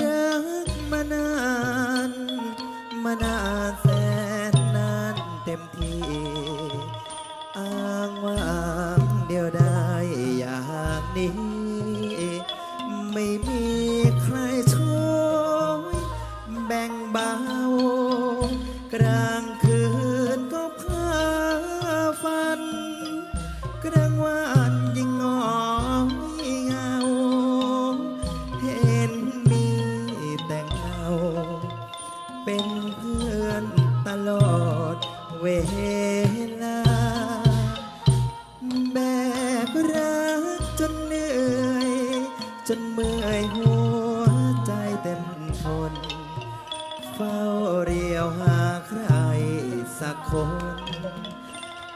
รักมานาน มานานแสนนานเต็มที่อ้างว่างเดียวได้อย่างนี้ ไม่มี เป็นเพื่อนตลอดเวลา แบกรักจนเหนื่อย จนเมื่อยหัวใจเต็มทน เฝ้าเรียวหาใครสักคน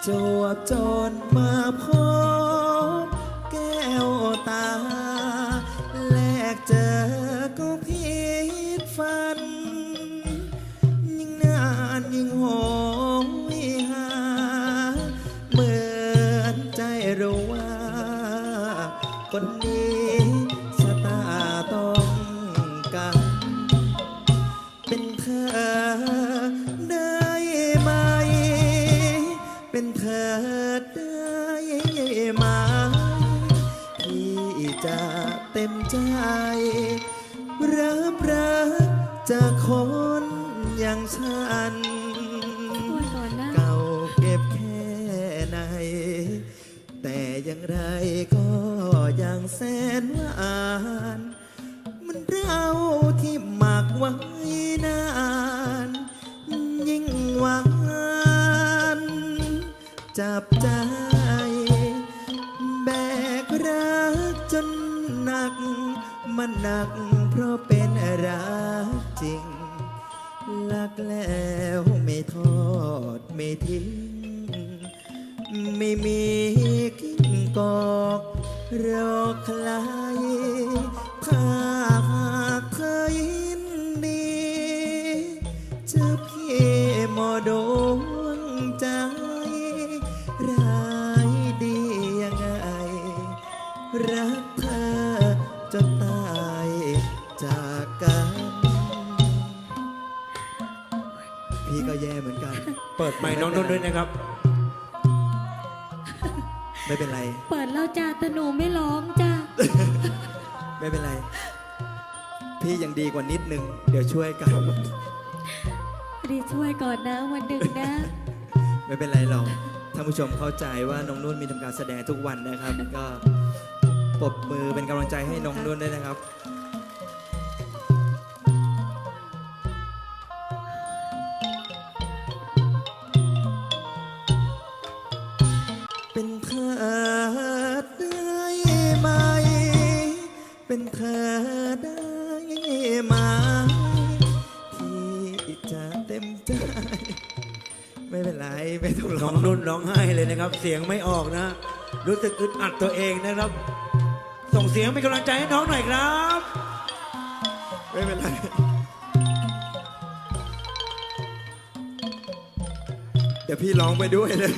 จวบจนมาพบ ยิ่งโหยหาเหมือนใจรู้ว่า คนนี้ชะตาต้องการเป็นเธอได้ไหม เป็นเธอได้ไหมที่จะเต็มใจรับรักจากคนอย่างฉัน็บแค่ไหน แต่อย่างไรก็ยังแสนหวาน มันเราที่หมักไว้นาน ยิ่งหวานจับใจ แบกรักจนหนัก มันหนักเพราะเป็นรักจริงรักแล้วไม่ทอดไม่ทิ้ง ไม่มีกิ้งกอกรอใครถ้าหากเธอยินดีจะพี่หมอดวงใจ ร้ายดียังไง รักเธอจนตายจากกัน พี่ก็แย่เหมือนกัน เปิดไมค์น้องนุ่นด้วยนะครับ ไม่เป็นไร เปิดแล้วจ้าแต่หนูไม่ร้องจ้าไม่เป็นไร พี่ยังดีกว่านิดนึง เดี๋ยวช่วยกัน รีช่วยก่อนนะวันหนึ่งนะ ไม่เป็นไรหรอก ท่านผู้ชมเข้าใจว่าน้องนุ่นมีทำการแสดงทุกวันนะครับ ก็ปรบมือเป็นกำลังใจให้น้องนุ่นด้วยนะครับ เป็นเธอได้ไหมที่จะเต็มใจ ไม่เป็นไรไม่ต้องร้น้อองงนุ่นร้องไห้เลยนะครับ เสียงไม่ออกนะ รู้สึกอึดอัดตัวเองนะครับ ส่งเสียงเป็นกำลังใจให้น้องหน่อยครับ ไม่เป็นไรเดี๋ยวพี่ร้องไปด้วยเลย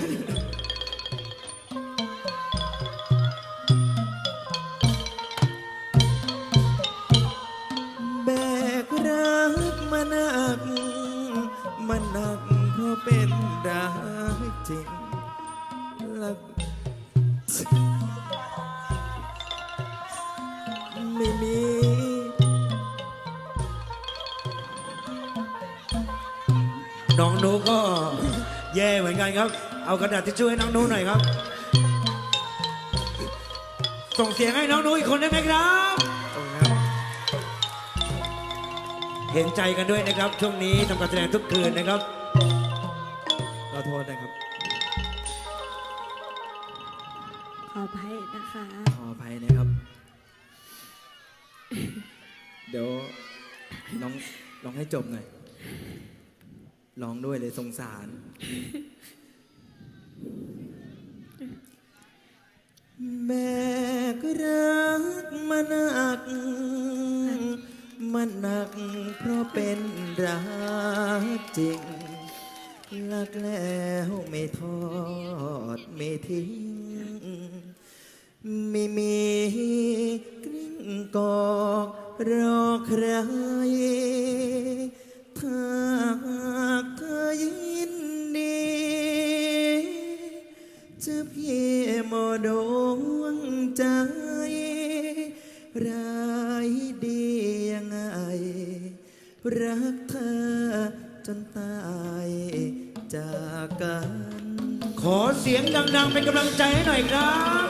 มันหนักเพราะเป็นรักจริงรักไม่มีน้องนุก็แย่เหมือนกันครับ เอากระดาษทิชชู่ให้น้องนุหน่อยครับ ส่งเสียงให้น้องนุอีกคนได้ไหมครับ เห็นใจกันด้วยนะครับ ช่วงนี้ทำการแสดงทุกคืนนะครับขอโทษนะครับ ขออภัยนะคะ ขออภัยนะครับ เดี๋ยวร้องร้องให้จบหน่อยร้องด้วยเลยสงสาร แม่ก็รักมันหนักมัน เพราะเป็นรักจริงรักแล้วไม่ทอดไม่ทิ้ง ไม่มีกลิ้งกอกรอใครถ้าหากเธอยินดีจะพี่มอดวงใจร้า รักเธอจนตายจากกัน ขอเสียงดัง ๆ เป็นกำลังใจให้หน่อยครับ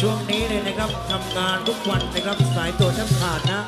ช่วงนี้เลยนะครับทำงานทุกวันนะครับสายตัวแทบขาดนะ